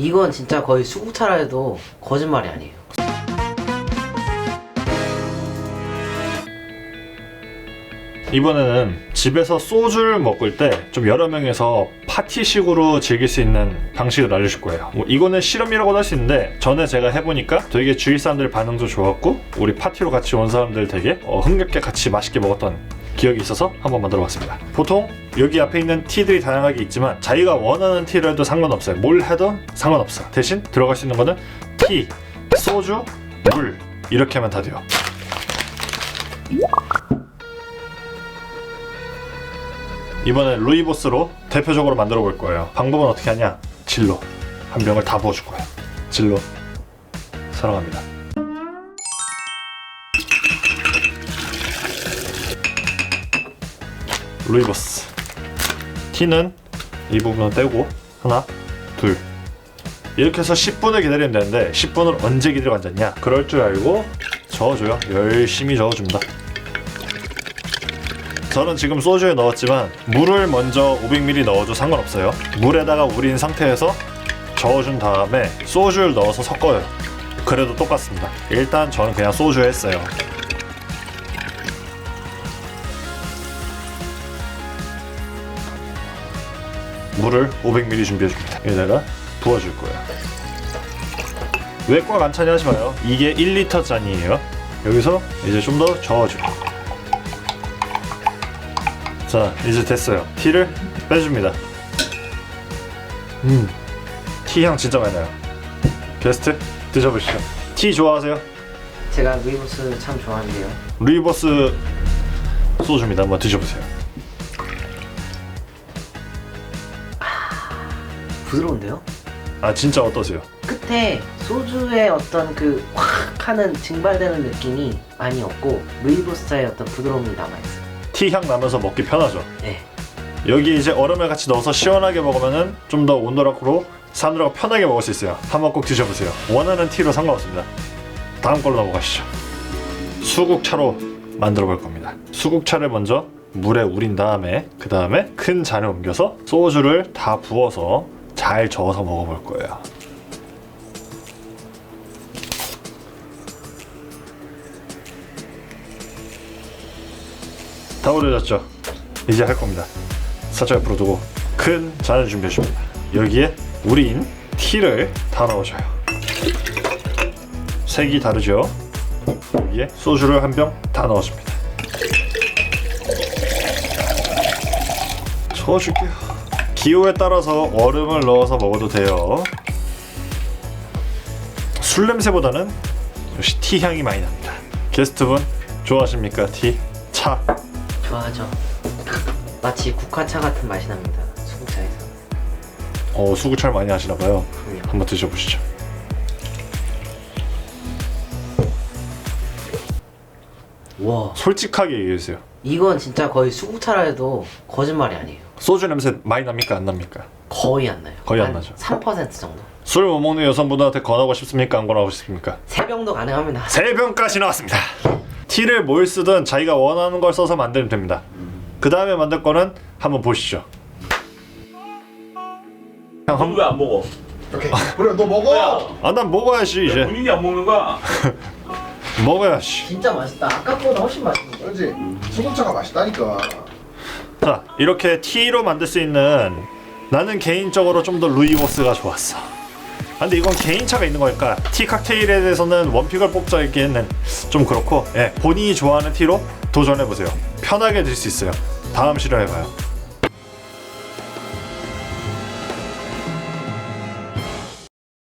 이건 진짜 거의 수구차라 해도 거짓말이 아니에요. 이번에는 집에서 소주를 먹을 때 좀 여러 명이서 파티식으로 즐길 수 있는 방식을 알려줄 거예요. 뭐 이거는 실험이라고도 할 수 있는데 전에 제가 해보니까 되게 주위 사람들 반응도 좋았고 우리 파티로 같이 온 사람들 되게 어, 흥겹게 같이 맛있게 먹었던 기억이 있어서 한번 만들어 봤습니다. 보통 여기 앞에 있는 티들이 다양하게 있지만 자기가 원하는 티를 해도 상관없어요. 뭘 해도 상관없어. 대신 들어갈 수 있는 거는 티, 소주, 물 이렇게 하면 다 돼요. 이번에 루이보스로 대표적으로 만들어 볼 거예요. 방법은 어떻게 하냐? 진로 한 병을 다 부어줄 거예요. 진로 사랑합니다. 루이보스 티는 이 부분은 떼고 하나 둘 이렇게 해서 10분을 기다리면 되는데 10분을 언제 기다리고 앉았냐? 그럴 줄 알고 저어줘요. 열심히 저어줍니다. 저는 지금 소주에 넣었지만 물을 먼저 500ml 넣어도 상관없어요. 물에다가 우린 상태에서 저어준 다음에 소주를 넣어서 섞어요. 그래도 똑같습니다. 일단 저는 그냥 소주 했어요. 물을 500ml 준비해줍니다. 여기다가 부어줄 거예요. 왜 꽉 안 차냐 하지 마요. 이게 1리터 잔이에요. 여기서 이제 좀 더 저어줘요. 자 이제 됐어요 티를 빼줍니다 음 티 향 진짜 많이 나요 게스트 드셔보시죠 티 좋아하세요? 제가 루이보스 참 좋아하는데요. 루이버스 소주입니다 한번 드셔보세요 부드러운데요? 아 진짜 어떠세요? 끝에 소주의 어떤 그 확 하는 증발되는 느낌이 많이 없고 루이보스의 어떤 부드러움이 남아있어요. 티 향 나면서 먹기 편하죠 네. 여기 이제 얼음을 같이 넣어서 시원하게 먹으면은 좀 더 온도락으로 사람들하고 편하게 먹을 수 있어요 한번 꼭 드셔보세요 원하는 티로 상관없습니다 다음 걸로 넘어가시죠 수국차로 만들어 볼 겁니다 수국차를 먼저 물에 우린 다음에 그 다음에 큰 잔에 옮겨서 소주를 다 부어서 잘 저어서 먹어볼 거예요 다 우려졌죠? 이제 할 겁니다. 살짝 옆으로 두고 큰 잔을 준비해 줍니다. 여기에 우린 티를 다 넣어줘요. 색이 다르죠? 여기에 소주를 한 병 다 넣어줍니다. 저어줄게요. 기호에 따라서 얼음을 넣어서 먹어도 돼요. 술 냄새보다는 역시 티 향이 많이 납니다. 게스트분 좋아하십니까? 티? 차? 좋아하죠. 마치 국화차 같은 맛이 납니다. 수구차에서. 어, 수구차를 많이 하시나 봐요. 그럼요. 한번 드셔보시죠. 와, 솔직하게 얘기해주세요. 이건 진짜 거의 수구차라 해도 거짓말이 아니에요. 소주 냄새 많이 납니까? 안 납니까? 거의 안 나요. 거의 안 한 나죠. 3% 정도. 술 못 먹는 여성분들한테 권하고 싶습니까? 안 권하고 싶습니까? 세 병도 가능합니다. 세 병까지 나왔습니다. 티를 뭘 쓰든 자기가 원하는 걸 써서 만들면 됩니다. 그 다음에 만들 거는 한번 보시죠. 형, 한... 왜안 먹어? 오케이. 그래 너 먹어. 아, 난 먹어야지 이제. 본인이 안 먹는 거야? 먹어야지. 진짜 맛있다. 아까보다 훨씬 맛있는데. 그렇지. 수금차가 맛있다니까. 자, 이렇게 티로 만들 수 있는 나는 개인적으로 좀 더 루이보스가 좋았어. 아, 근데 이건 개인차가 있는 거니까 티 칵테일에 대해서는 원픽을 뽑자기에는 좀 그렇고 예, 본인이 좋아하는 티로 도전해 보세요. 편하게 들 수 있어요. 다음 실험해 봐요.